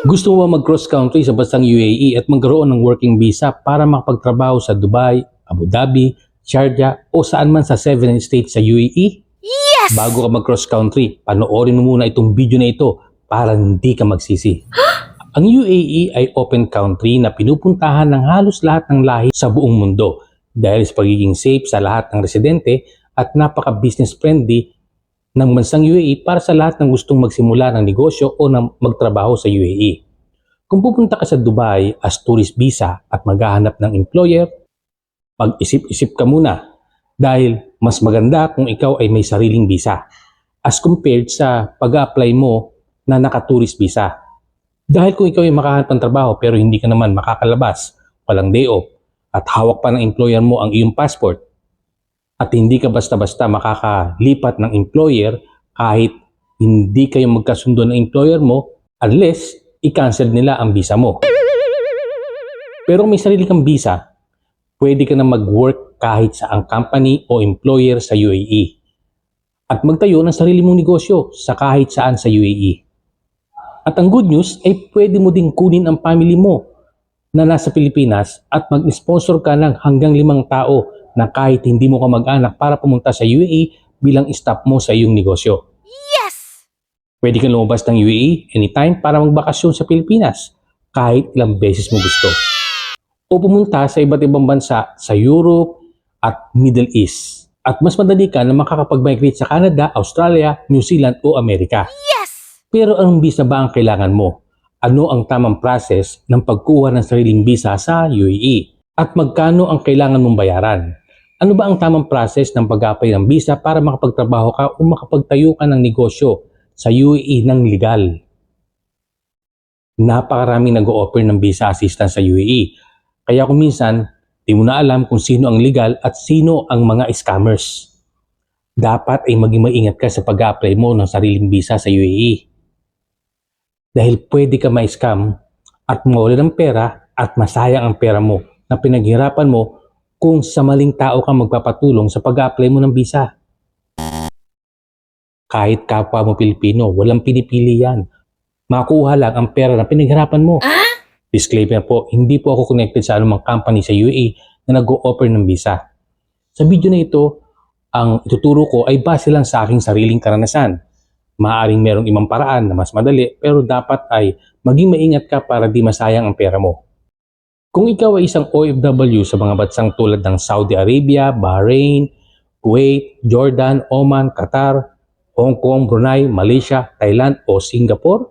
Gusto mo ba mag-cross country sa bansang UAE at magkaroon ng working visa para makapagtrabaho sa Dubai, Abu Dhabi, Sharjah o saan man sa 7 states sa UAE? Yes! Bago ka mag-cross country, panoorin mo muna itong video na ito para hindi ka magsisi. Ang UAE ay open country na pinupuntahan ng halos lahat ng lahi sa buong mundo dahil sa pagiging safe sa lahat ng residente at napaka-business friendly ng bansang UAE para sa lahat ng gustong magsimula ng negosyo o ng magtrabaho sa UAE. Kung pupunta ka sa Dubai as tourist visa at maghahanap ng employer, pag-isip-isip ka muna dahil mas maganda kung ikaw ay may sariling visa as compared sa pag-apply mo na naka-tourist visa. Dahil kung ikaw ay makahanap ng trabaho pero hindi ka naman makakalabas, walang day off, at hawak pa ng employer mo ang iyong passport, at hindi ka basta-basta makakalipat ng employer kahit hindi kayo magkasundo ng employer mo unless i-cancel nila ang visa mo. Pero may sarili kang visa, pwede ka na mag-work kahit sa ang company o employer sa UAE at magtayo ng sarili mong negosyo sa kahit saan sa UAE. At ang good news ay pwede mo ding kunin ang family mo na nasa Pilipinas at mag-sponsor ka ng hanggang limang tao na kahit hindi mo ka mag-anak para pumunta sa UAE bilang staff mo sa iyong negosyo. Yes! Pwede kang lumabas ng UAE anytime para magbakasyon sa Pilipinas kahit ilang beses mo gusto. O pumunta sa iba't ibang bansa sa Europe at Middle East. At mas madali ka na makakapag-migrate sa Canada, Australia, New Zealand o Amerika. Yes! Pero anong visa ba ang kailangan mo? Ano ang tamang process ng pagkuha ng sariling visa sa UAE? At magkano ang kailangan mong bayaran? Ano ba ang tamang process ng pag-apply ng visa para makapagtrabaho ka o makapagtayo ka ng negosyo sa UAE ng legal? Napakaraming nag-o-offer ng visa assistance sa UAE. Kaya kung minsan, di mo na alam kung sino ang legal at sino ang mga scammers. Dapat ay maging maingat ka sa pag-apply mo ng sariling visa sa UAE dahil pwede ka ma-scam at mawala ng pera at masayang ang pera mo na pinaghirapan mo kung sa maling tao ka magpapatulong sa pag-apply mo ng visa. Kahit kapwa mo Pilipino, walang pinipili yan. Makuha lang ang pera na pinaghirapan mo. Disclaimer po, hindi po ako connected sa anumang company sa UAE na nag-o-offer ng visa. Sa video na ito, ang ituturo ko ay base lang sa aking sariling karanasan Maaring merong ibang paraan na mas madali pero dapat ay maging maingat ka para di masayang ang pera mo. Kung ikaw ay isang OFW sa mga bansang tulad ng Saudi Arabia, Bahrain, Kuwait, Jordan, Oman, Qatar, Hong Kong, Brunei, Malaysia, Thailand o Singapore,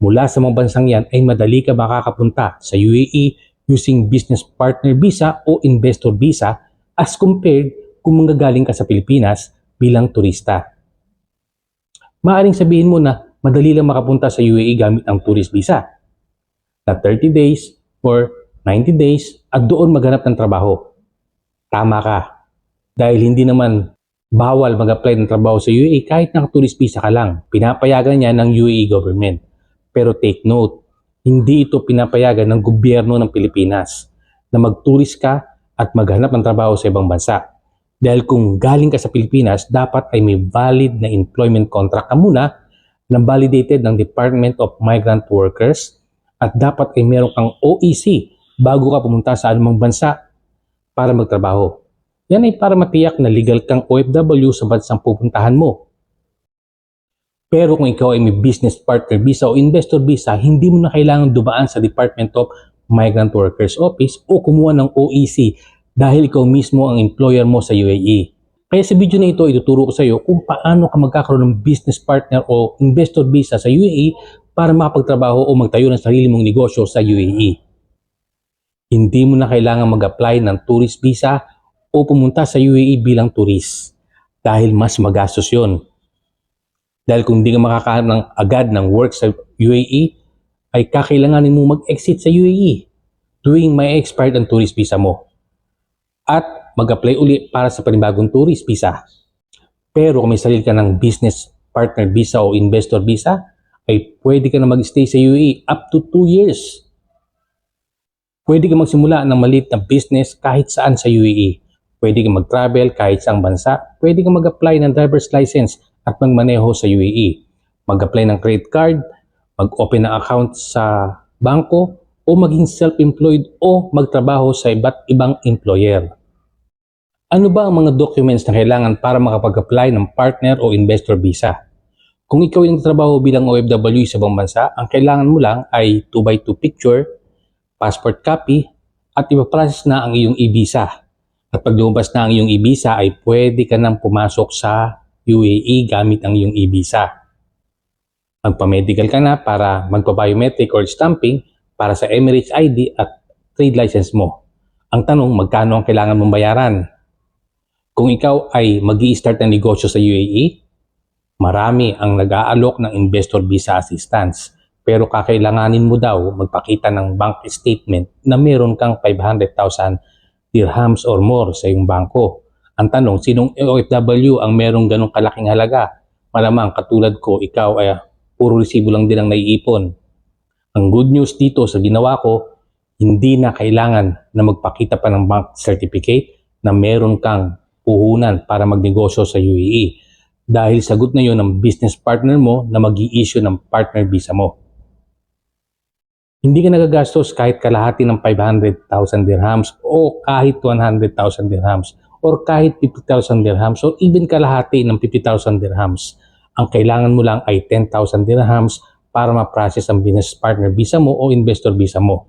mula sa mga bansang yan ay madali ka makakapunta sa UAE using business partner visa o investor visa as compared kung manggagaling ka sa Pilipinas bilang turista. Maaring sabihin mo na madali lang makapunta sa UAE gamit ang tourist visa na 30 days or 90 days at doon maghanap ng trabaho. Tama ka. Dahil hindi naman bawal mag-apply ng trabaho sa UAE kahit naka-tourist visa ka lang. Pinapayagan niya ng UAE government. Pero take note, hindi ito pinapayagan ng gobyerno ng Pilipinas na mag-tourist ka at maghanap ng trabaho sa ibang bansa. Dahil kung galing ka sa Pilipinas, dapat ay may valid na employment contract ka muna na validated ng Department of Migrant Workers at dapat ay meron kang OEC bago ka pumunta sa anumang bansa para magtrabaho. Yan ay para matiyak na legal kang OFW sa bansang pupuntahan mo. Pero kung ikaw ay may business partner visa o investor visa, hindi mo na kailangan dumaan sa Department of Migrant Workers Office o kumuha ng OEC dahil ikaw mismo ang employer mo sa UAE. Kaya sa video na ito, ituturo ko sa iyo kung paano ka magkakaroon ng business partner o investor visa sa UAE para makapagtrabaho o magtayo ng sarili mong negosyo sa UAE. Hindi mo na kailangan mag-apply ng tourist visa o pumunta sa UAE bilang turist dahil mas magastos yon. Dahil kung hindi ka makakahanap ng agad ng work sa UAE, ay kakailanganin mo mag-exit sa UAE tuwing may expired ang tourist visa mo at mag-apply uli para sa panibagong tourist visa. Pero kung may sarili ka ng business partner visa o investor visa, ay pwede ka na mag-stay sa UAE up to 2 years. Pwede ka magsimula ng maliit na business kahit saan sa UAE. Pwede ka mag-travel kahit saang bansa. Pwede ka mag-apply ng driver's license at magmaneho sa UAE. Mag-apply ng credit card, mag-open ng account sa bangko o maging self-employed o magtrabaho sa iba't ibang employer. Ano ba ang mga documents na kailangan para makapag-apply ng partner o investor visa? Kung ikaw ay nagtatrabaho bilang OFW sa ibang bansa, ang kailangan mo lang ay 2x2 picture, passport copy, at ipaprocess na ang iyong e-visa. At pag lumabas na ang iyong e-visa ay pwede ka nang pumasok sa UAE gamit ang iyong e-visa. Magpa-medical ka na para magpa-biometric or stamping para sa Emirates ID at trade license mo. Ang tanong, magkano ang kailangan mong bayaran? Kung ikaw ay mag start ng negosyo sa UAE, marami ang nag-aalok ng investor visa assistance. Pero kakailanganin mo daw magpakita ng bank statement na meron kang 500,000 dirhams or more sa iyong bangko. Ang tanong, sinong OFW ang merong ganong kalaking halaga? Malamang katulad ko, ikaw ay puro resibo lang din ang naiipon. Ang good news dito sa ginawa ko, hindi na kailangan na magpakita pa ng bank certificate na meron kang puhunan para magnegosyo sa UAE dahil sagot na yon ng business partner mo na mag issue ng partner visa mo. Hindi ka nagagastos kahit kalahati ng 500,000 dirhams o kahit 100,000 dirhams or kahit 50,000 dirhams or even kalahati ng 50,000 dirhams. Ang kailangan mo lang ay 10,000 dirhams para ma-process ang business partner visa mo o investor visa mo.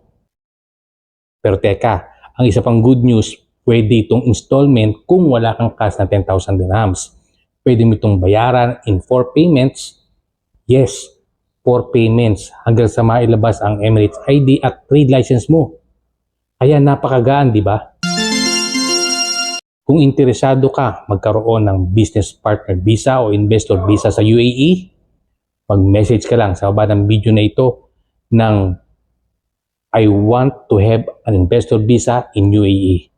Pero teka, ang isa pang good news, pwede itong installment kung wala kang cash na 10,000 dirhams. Pwede mo itong bayaran in 4 payments. Yes, 4 payments hanggang sa mailabas ang Emirates ID at trade license mo. Kaya napakagaan, di ba? Kung interesado ka magkaroon ng business partner visa o investor visa sa UAE, mag-message ka lang sa baba ng video na ito ng I want to have an investor visa in UAE.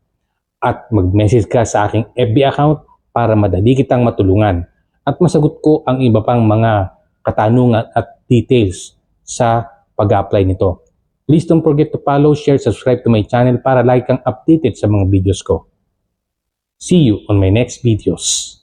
At mag-message ka sa aking FB account para madali kitang matulungan at masagot ko ang iba pang mga katanungan at details sa pag-apply nito. Please don't forget to follow, share, subscribe to my channel para like kang updated sa mga videos ko. See you on my next videos.